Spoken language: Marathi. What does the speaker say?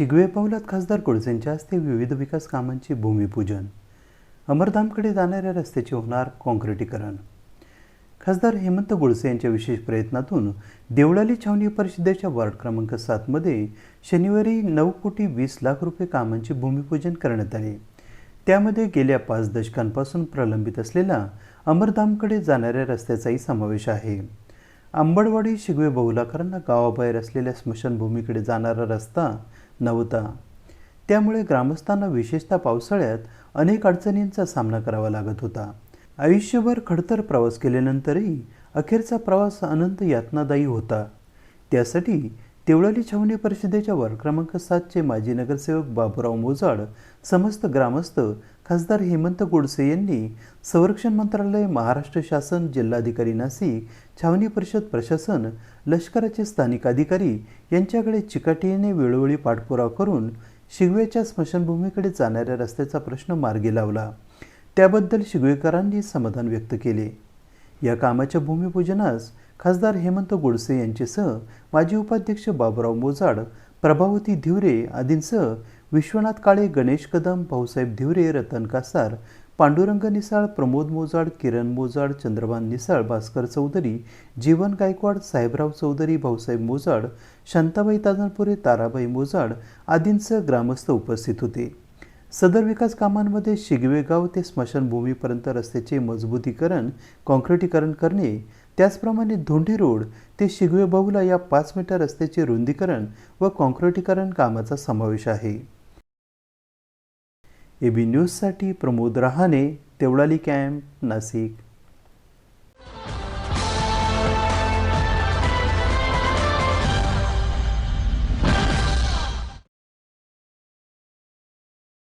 शिगवे पावलात खासदार गोडसेंच्या हस्ते विविध विकास कामांचे भूमिपूजन. अमरधामकडे जाणाऱ्या रस्त्याचे होणार काँक्रिटीकरण खासदार हेमंत गोडसे यांच्या विशेष प्रयत्नातून देवळाली छावणी परिषदेच्या वार्ड क्रमांक सातमध्ये शनिवारी नऊ कोटी वीस लाख रुपये कामांचे भूमिपूजन करण्यात आले. त्यामध्ये गेल्या पाच दशकांपासून प्रलंबित असलेला अमरधामकडे जाणाऱ्या रस्त्याचाही समावेश आहे. आंबडवाडी शिगवे बहुलाकरांना गावाबाहेर असलेल्या स्मशानभूमीकडे जाणारा रस्ता नव्हता. त्यामुळे ग्रामस्थांना विशेषतः पावसाळ्यात अनेक अडचणींचा सामना करावा लागत होता. आयुष्यभर खडतर प्रवास केल्यानंतरही अखेरचा प्रवास अनंत यातनादायी होता. त्यासाठी देवळाली छावणी परिषदेच्या वार्ड क्रमांक सातचे माजी नगरसेवक बाबूराव मोजाड समस्त ग्रामस्थ खासदार हेमंत गोडसे यांनी संरक्षण मंत्रालय महाराष्ट्र शासन जिल्हाधिकारी नाशिक छावणी परिषद प्रशासन लष्कराचे स्थानिक अधिकारी यांच्याकडे चिकाटीने वेळोवेळी पाठपुरावा करून शिगवेच्या स्मशानभूमीकडे जाणाऱ्या रस्त्याचा प्रश्न मार्गी लावला. त्याबद्दल शिगवेकरांनी समाधान व्यक्त केले. या कामाच्या भूमिपूजनास खासदार हेमंत गोडसे यांचेसह माजी उपाध्यक्ष बाबुराव मोजाड प्रभावती धिवरे आदींसह विश्वनाथ काळे गणेश कदम भाऊसाहेब धिवरे रतन कासार पांडुरंग निसाळ प्रमोद मोजाड किरण मोजाड चंद्रभान निसाळ भास्कर चौधरी जीवन गायकवाड साहेबराव चौधरी भाऊसाहेब मोजाड शांताबाई ताजनपुरे ताराबाई मोजाड आदींसह ग्रामस्थ उपस्थित होते. सदर विकास कामांमध्ये शिगवे गाव ते स्मशानभूमीपर्यंत रस्त्याचे मजबूतीकरण काँक्रिटीकरण करणे त्याचप्रमाणे धोंडी रोड ते शिगवे बहुला या पाच मीटर रस्त्याचे रुंदीकरण व काँक्रिटीकरण कामाचा समावेश आहे. ए बी न्यूजसाठी प्रमोद रहाणे तेवडाली कॅम्प नाशिक.